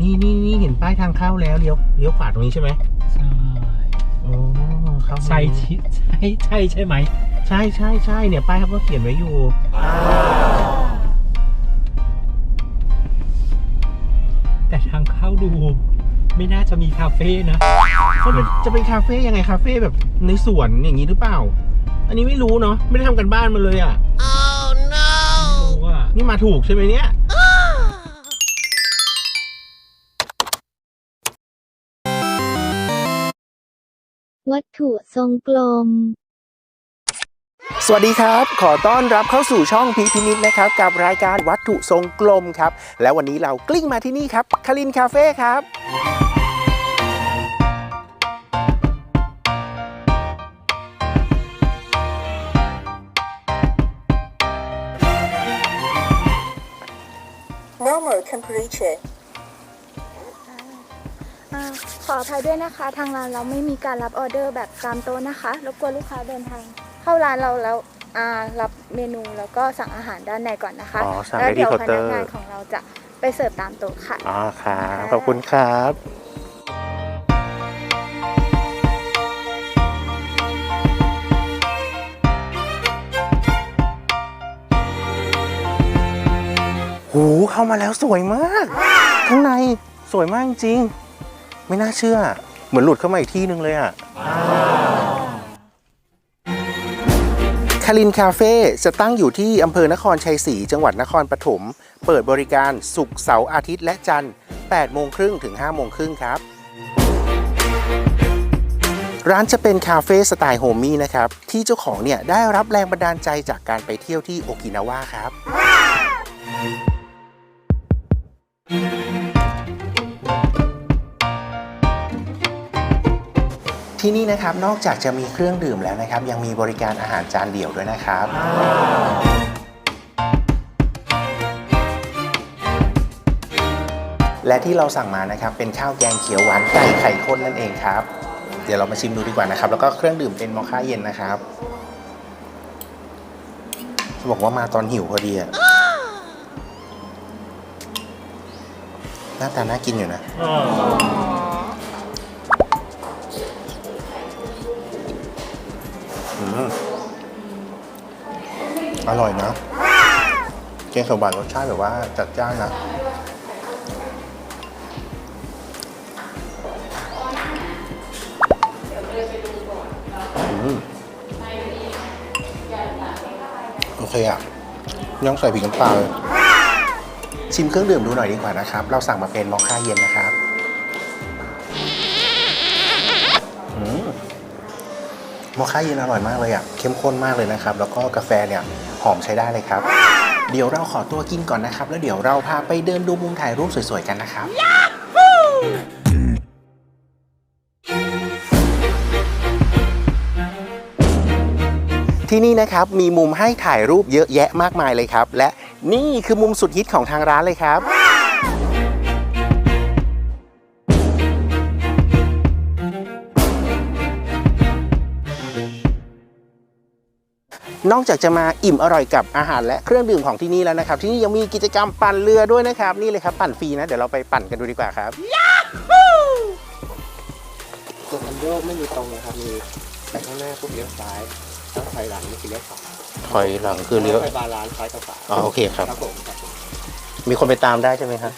นี่นี่นี่เห็นป้ายทางเข้าแล้วเลี้ยวเลี้ยวขวาตรงนี้ใช่ไหมใช่โอ้เข้ามาใช่ชิใช่ใช่ใช่ไหม ใช่ใช่ใช่เนี่ยป้ายเขาก็เขียนไว้อยู่ แต่ทางเข้าดูไม่น่าจะมีคาเฟ่นะมันเป็นจะเป็นคาเฟ่ยังไงคาเฟ่แบบในสวนอย่างนี้หรือเปล่า อันนี้ไม่รู้เนาะไม่ได้ทำกันบ้านมาเลยอะไม่รู้ว่านี่มาถูกใช่ไหมเนี่ย วัตถุทรงกลม สวัสดีครับ ขอต้อนรับเข้าสู่ช่องพีพินิดนะครับ กับรายการวัตถุทรงกลมครับ และวันนี้เรากลิ้งมาที่นี่ครับคารินคาเฟ่ครับ normal temperature อ่า ขออภัยด้วยนะคะ ทางร้านเราไม่มีการรับออเดอร์แบบตามโต๊ะนะคะรบกวนลูกค้าเดินทาง เข้าร้านเราแล้วอ่ารับเมนูแล้วก็สั่งอาหารด้านในก่อนนะคะอ๋อสั่งแล้วได้ที่เดี๋ยวเคาน์พเตอนัร์กงานของเราจะไปเสิร์ฟตามโต๊ะค่ะ อ๋อครับขอบคุณครับ หูเข้ามาแล้วสวยมาก ข้างในสวยมากจริง ไม่น่าเชื่อ เหมือนหลุดเข้ามาอีกที่หนึ่งเลยอะคารินคาเฟ่จะตั้งอยู่ที่อำเภอนครชัยศรีจังหวัดนครปฐม เปิดบริการศุกร์เสาร์อาทิตย์และจันทร์8โมงครึ่งถึง5โมงครึ่งครับ ร้านจะเป็นคาเฟ่สไตล์โฮมมี่นะครับ ที่เจ้าของเนี่ยได้รับแรงบันดาลใจจากการไปเที่ยวที่โอกินาวาครับ ที่นี่นะครับนอกจากจะมีเครื่องดื่มแล้วนะครับ ยังมีบริการอาหารจานเดี่ยวด้วยนะครับ และที่เราสั่งมานะครับเป็นข้าวแกงเขียวหวานไก่ไข่ข้นนั่นเองครับ เดี๋ยวเรามาชิมดูดีกว่านะครับ แล้วก็เครื่องดื่มเป็นมอคค่าเย็นนะครับบอกว่ามาตอนหิวพอดีอะหน้าตาน่ากินอยู่นะ อร่อยนะ แกงเขียวหวานรสชาติแบบว่าจัดจ้านนะโอเคอะย่องใส่พริกน้ำปลาเลยชิมเครื่องดื่มดูหน่อยดีกว่านะครับ เราสั่งมาเป็นมอคค่าเย็นนะครับอมอคค่าเย็นอร่อยมากเลยอะ เข้มข้นมากเลยนะครับ แล้วก็กาแฟเนี่ย อมใช้ได้เลยครับ เดี๋ยวเราขอตัวกินก่อนนะครับ แล้วเดี๋ยวเราพาไปเดินดูมุมถ่ายรูปสวยๆกันนะครับ ที่นี่นะครับ มีมุมให้ถ่ายรูปเยอะแยะมากมายเลยครับ และนี่คือมุมสุดฮิตของทางร้านเลยครับ นอกจากจะมาอิ่มอร่อยกับอาหารและเครื่องดื่มของที่นี่แล้วนะครับที่นี่ยังมีกิจกรรมปั่นเรือด้วยนะครับนี่เลยครับปั่นฟรีนะเดี๋ยวเราไปปั่นกันดูดีกว่าครับตัวคันโยกไม่มีตรงนะครับมีไปข้างหน้าปุ๊บเลี้ยวซ้ายแล้วถอยหลังนี่คือเลี้ยวขวาถอยหลังคือเลี้ยวไปบาลานซ์ซ้ายกับขวาอ๋อโอเคครับครับผมครับผมมีคนไปตามได้ใช่ไหมครับ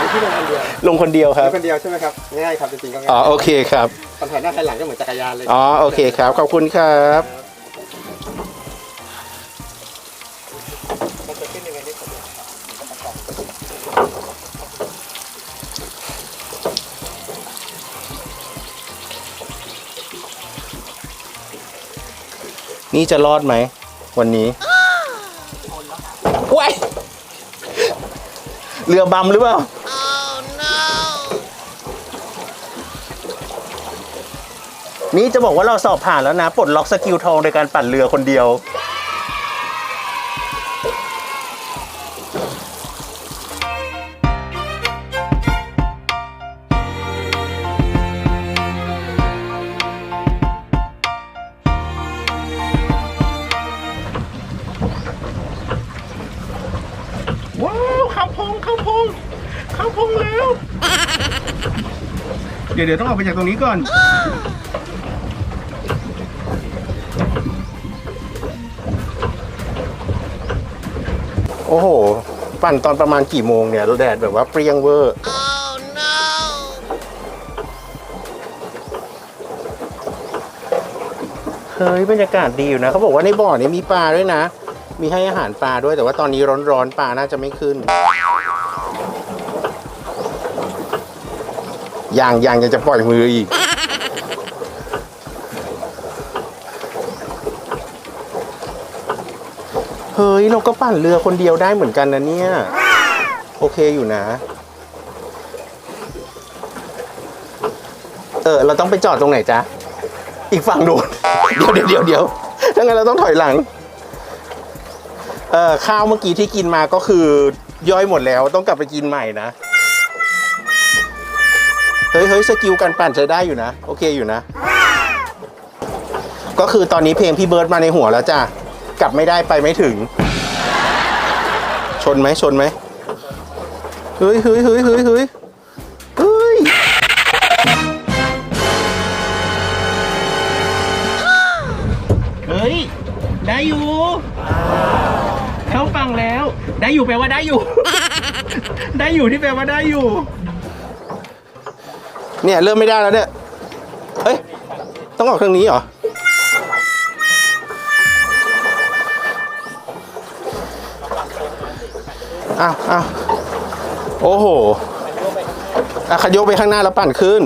มีที่ลงคนเดียวลงคนเดียวครับมีคนเดียวใช่ไหมครับง่ายครับจริงๆก็ง่ายอ๋อโอเคครับตอนถอยหน้าถอยหลังก็เหมือนจักรยานเลยอ๋อโอเคครับขอบคุณครับ มันจะขึ้นยังไงนี่ผมนี่จะรอดไหม วันนี้ว้ายเรือบัมหรือเปล่า นี่จะบอกว่าเราสอบผ่านแล้วนะ ปลดล็อกสกิลทองโดยการปั่นเรือคนเดียว พงเข้าพงเข้าพงแล้ว เดี๋ยวเดี๋ยวต้องออกไปจากตรงนี้ก่อน โอ้โห ปั่นตอนประมาณกี่โมงเนี่ยแดดแบบว่าเปรี้ยงเวอร์ เฮ้ยบรรยากาศดีอยู่นะเขาบอกว่าในบ่อนี้มีปลาด้วยนะ มีให้อาหารปลาด้วยแต่ว่าตอนนี้ร้อนๆปลาน่าจะไม่ขึ้น ยังยังยังจะปล่อยมืออีก เฮ้ย เราก็ปั่นเรือคนเดียวได้เหมือนกันนะเนี่ย โอเคอยู่นะ เออ เราต้องไปจอดตรงไหนจ๊ะ อีกฝั่งโน้นเดี๋ยวเดี๋ยวเดี๋ยวเดี๋ยวถ้างั้นเราต้องถอยหลัง เออข้าวเมื่อกี้ที่กินมาก็คือย่อยหมดแล้วต้องกลับไปกินใหม่นะ ฮ้ยเฮ้ยสกิลการปั่นใช้ได้อยู่นะ โอเคอยู่นะ ก็คือตอนนี้เพลงพี่เบิร์ดมาในหัวแล้วจ้ะ กลับไม่ได้ไปไม่ถึง ชนไหมชนไหมเฮ้ยเฮ้ยเฮ้ยเฮ้ยเฮ้ยเฮ้ยเฮ้ย ได้อยู่ เข้าฟังแล้ว ได้อยู่แปลว่าได้อยู่ ได้อยู่ที่แปลว่าได้อยู่ เนี่ยเริ่มไม่ได้แล้วเนี่ยเฮ้ยต้องออกทางนี้เหรออ้าวอ้าวโอ้โหอะขยกไปข้างหน้าแล้วปั่นขึ้น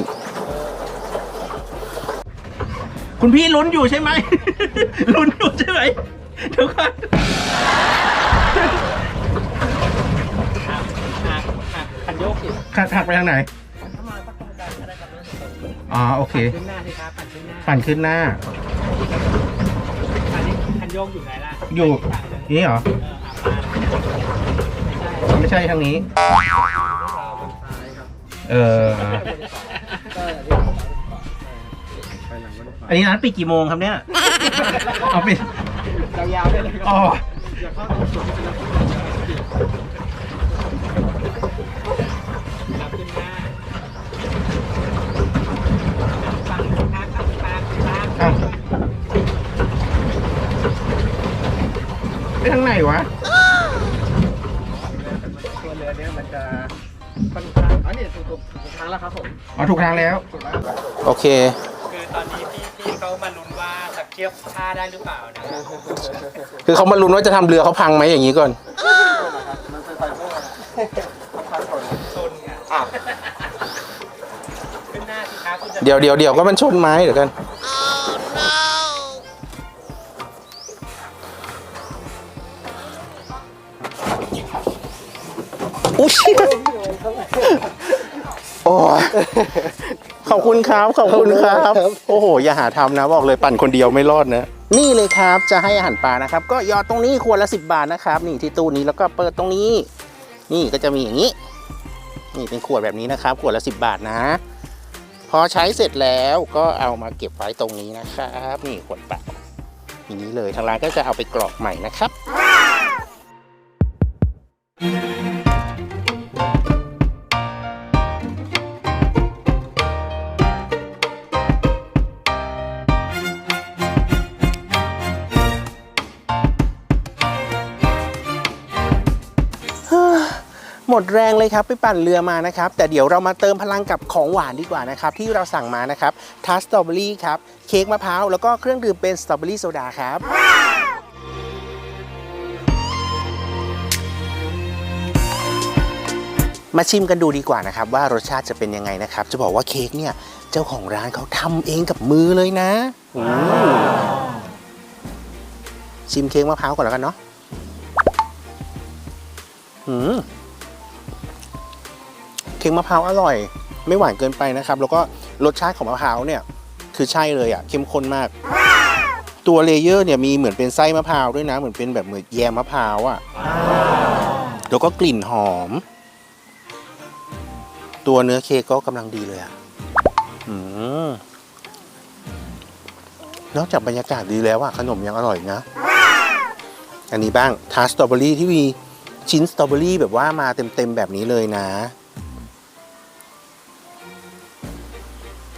คุณพี่ลุ้นอยู่ใช่ไหม ลุ้นอยู่ใช่ไหมทุกคนคันโยกสิขัดหักไปทางไหน อ๋อโอเค ขึ้นหน้าสิครับปั่นขึ้นหน้าปั่นขึ้นหน้า อันนี้คันโยกอยู่ไหนล่ะอยู่นี่เหรอไม่ใช่ทางนี้เอออันนี้ร้านปิดกี่โมงครับเนี่ย เอาปิดยาวๆได้เลยอ๋อรับขึ้นหน้าฟังทางข้างทางทาง อ้าว ไปทางไหนวะตัวเรือเนี้ยมันจะค่อนข้างอ๋อนี่ถูกถูกถูกทางแล้วครับผมอ๋อถูกทางแล้วถูกแล้วโอเค คือตอนนี้พี่พี่เขามาลุ้นว่าจะเทียบท่าได้หรือเปล่านะคือเขามาลุ้นว่าจะทำเรือเขาพังไหมอย่างนี้ก่อน มันจะไปเมื่อต้องพาชนชนอะขึ้นหน้าสิครับคุณจะเดี๋ยวเดี๋ยวเดี๋ยวก็มันชนไม้เดี๋ยวกัน ขอบคุณครับ ขอบคุณครับ โอ้โห อย่าหาทำนะบอกเลยปั่นคนเดียวไม่รอดนะ นี่เลยครับจะให้อาหารปลานะครับ ก็หยอดตรงนี้ขวดละสิบบาทนะครับ นี่ที่ตู้นี้แล้วก็เปิดตรงนี้ นี่ก็จะมีอย่างนี้ นี่เป็นขวดแบบนี้นะครับ ขวดละสิบบาทนะ พอใช้เสร็จแล้วก็เอามาเก็บไว้ตรงนี้นะครับ นี่ขวดเปล่าอย่างนี้เลยทางร้านก็จะเอาไปกรอกใหม่นะครับ หมดแรงเลยครับไปปั่นเรือมานะครับ แต่เดี๋ยวเรามาเติมพลังกับของหวานดีกว่านะครับ ที่เราสั่งมานะครับทาสตรอเบอรี่ครับ เค้กมะพร้าวแล้วก็เครื่องดื่มเป็นสตรอเบอรี่โซดาครับมาชิมกันดูดีกว่านะครับ ว่ารสชาติจะเป็นยังไงนะครับ จะบอกว่าเค้กเนี่ยเจ้าของร้านเขาทำเองกับมือเลยนะชิมเค้กมะพร้าวก่อนแล้วกันเนาะอืม เค้กมะพร้าวอร่อย ไม่หวานเกินไปนะครับ แล้วก็รสชาติของมะพร้าวเนี่ยคือใช่เลยอะ่ะเข้มข้นมาก ตัวเลเยอร์เนี่ยมีเหมือนเป็นไส้มะพร้าวด้วยนะ เหมือนเป็นแบบเหมือนแยมมะพร้าวอะ่ะแล้วก็กลิ่นหอม ตัวเนื้อเค้กก็กำลังดีเลยอะ่ะนอกจากบรรยากาศดีแล้วอะขนมยังอร่อยนะ อันนี้บ้างทาสตรอเบอรี่ที่มีชิ้นสตรอเบอรี่แบบว่ามาเต็มๆแบบนี้เลยนะ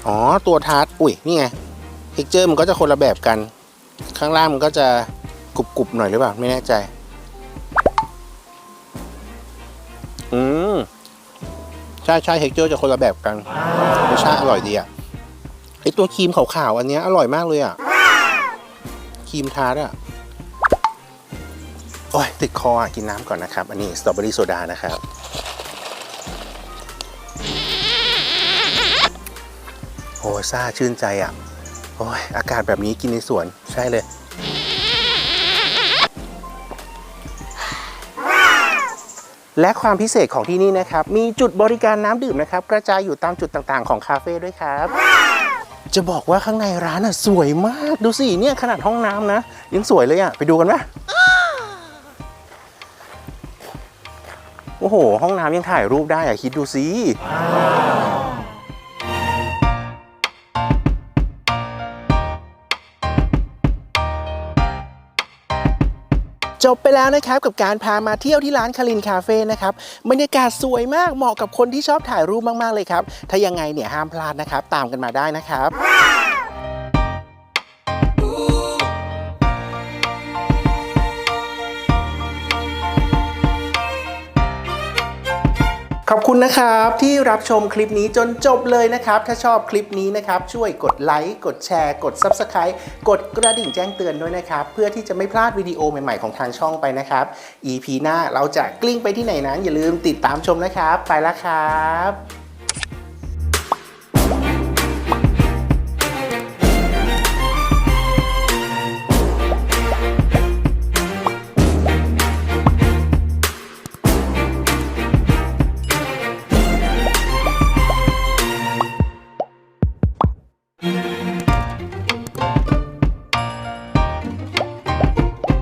อ๋อ ตัวทาร์ตอุ้ย นี่ไงเท็กเจอร์มันก็จะคนละแบบกัน ข้างล่างมันก็จะกรุบๆหน่อยหรือเปล่า ไม่แน่ใจ อืม ใช่ใช่เท็กเจอร์จะคนละแบบกันรสชาติอร่อยดีอะไอตัวครีมขาวๆอันนี้อร่อยมากเลยอะ ครีมทาร์ตอะ โอ้ยติดคออะกินน้ำก่อนนะครับ อันนี้สตรอเบอรี่โซดานะครับ ซ่าชื่นใจอะ โอ้ยอากาศแบบนี้กินในสวนใช่เลย และความพิเศษของที่นี่นะครับ มีจุดบริการน้ำดื่มนะครับ กระจายอยู่ตามจุดต่างๆของคาเฟ่ด้วยครับจะบอกว่าข้างในร้านอะสวยมากดูสิเนี่ยขนาดห้องน้ำนะ ยังสวยเลยอะ ไปดูกันไหมโอ้โห ห้องน้ำยังถ่ายรูปได้อะ คิดดูสิ จบไปแล้วนะครับกับการพามาเที่ยวที่ร้านคารินคาเฟ่นะครับบรรยากาศสวยมากเหมาะกับคนที่ชอบถ่ายรูปมากๆเลยครับ ถ้ายังไงเนี่ยห้ามพลาดนะครับ ตามกันมาได้นะครับ ขอบคุณนะครับที่รับชมคลิปนี้จนจบเลยนะครับ ถ้าชอบคลิปนี้นะครับ ช่วยกดไลค์กดแชร์กด Subscribe กดกระดิ่งแจ้งเตือนด้วยนะครับ เพื่อที่จะไม่พลาดวิดีโอใหม่ๆของทางช่องไปนะครับ EP หน้าเราจะกลิ้งไปที่ไหนนั้นอย่าลืมติดตามชมนะครับ ไปแล้วครับ